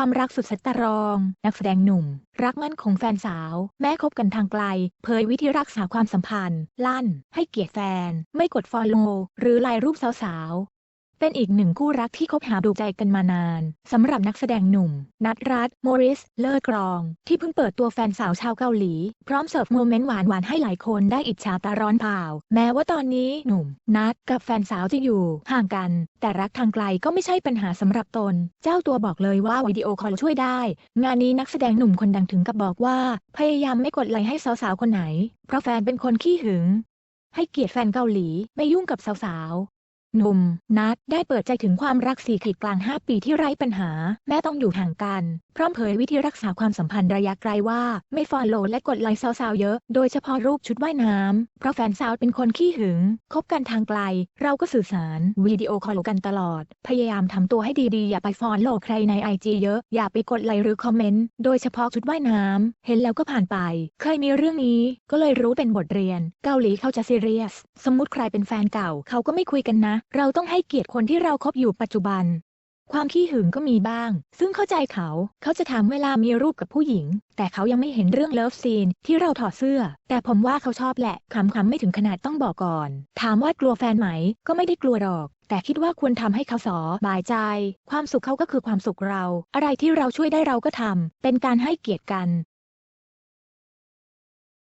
ความรักสุดสัตรอง นักแสดงหนุ่ม รักมั่นของแฟนสาว แม้คบกันทางไกล เผยวิธีรักษาความสัมพันธ์ ลั่น ให้เกียรติแฟน ไม่กดฟอลโล่หรือไลน์รูปสาวๆ เป็นอีกหนึ่งคู่รักที่คบหาดูใจกันมานานสำหรับนักแสดงหนุ่ม นัทรัตน์โมริส เลอร์กรอง ที่เพิ่งเปิดตัวแฟนสาวชาวเกาหลี พร้อมเสิร์ฟโมเมนต์หวานๆให้หลายคนได้อิจฉาตาร้อนเผาแม้ว่าตอนนี้หนุ่ม นัทกับแฟนสาวจะอยู่ ห่างกัน แต่รักทางไกลก็ไม่ใช่ปัญหาสำหรับตน เจ้าตัวบอกเลยว่าวิดีโอคอลช่วยได้ งานนี้นักแสดงหนุ่มคนดังถึงกับบอกว่า พยายามไม่กดไลค์ให้สาวๆคนไหน เพราะแฟนเป็นคนขี้หึงให้เกียรติแฟนเกาหลีไม่ยุ่งกับสาวๆ หนุ่ม นัดได้เปิดใจถึงความรักสี่ขีดกลาง 5 ปีที่ไร้ปัญหา แม้ต้องอยู่ห่างกัน พร้อมเผยวิธีรักษาความสัมพันธ์ระยะไกลว่า ไม่ฟอลโล่และกดไลค์สาวๆเยอะ โดยเฉพาะรูปชุดว่ายน้ำ เพราะแฟนสาวเป็นคนขี้หึง คบกันทางไกล เราก็สื่อสารวิดีโอคอลกันตลอด พยายามทำตัวให้ดีๆ อย่าไปฟอลโล่ใครในไอจีเยอะ อย่าไปกดไลค์หรือคอมเมนต์ โดยเฉพาะชุดว่ายน้ำ เห็นแล้วก็ผ่านไป เคยมีเรื่องนี้ ก็เลยรู้เป็นบทเรียน เกาหลีเขาจะซีเรียส สมมุติใครเป็นแฟนเก่าเขาก็ไม่คุยกันนะเราต้องให้เกียรติคนที่เราคบอยู่ปัจจุบัน ความขี้หึงก็มีบ้าง ซึ่งเข้าใจเขา เขาจะถามเวลามีรูปกับผู้หญิง แต่เขายังไม่เห็นเรื่องเลิฟซีนที่เราถอดเสื้อ แต่ผมว่าเขาชอบแหละคำคำไม่ถึงขนาดต้องบอกก่อน ถามว่ากลัวแฟนไหม ก็ไม่ได้กลัวหรอก แต่คิดว่าควรทำให้เขาสอบายใจ ความสุขเขาก็คือความสุขเรา อะไรที่เราช่วยได้เราก็ทำเป็นการให้เกียรติกัน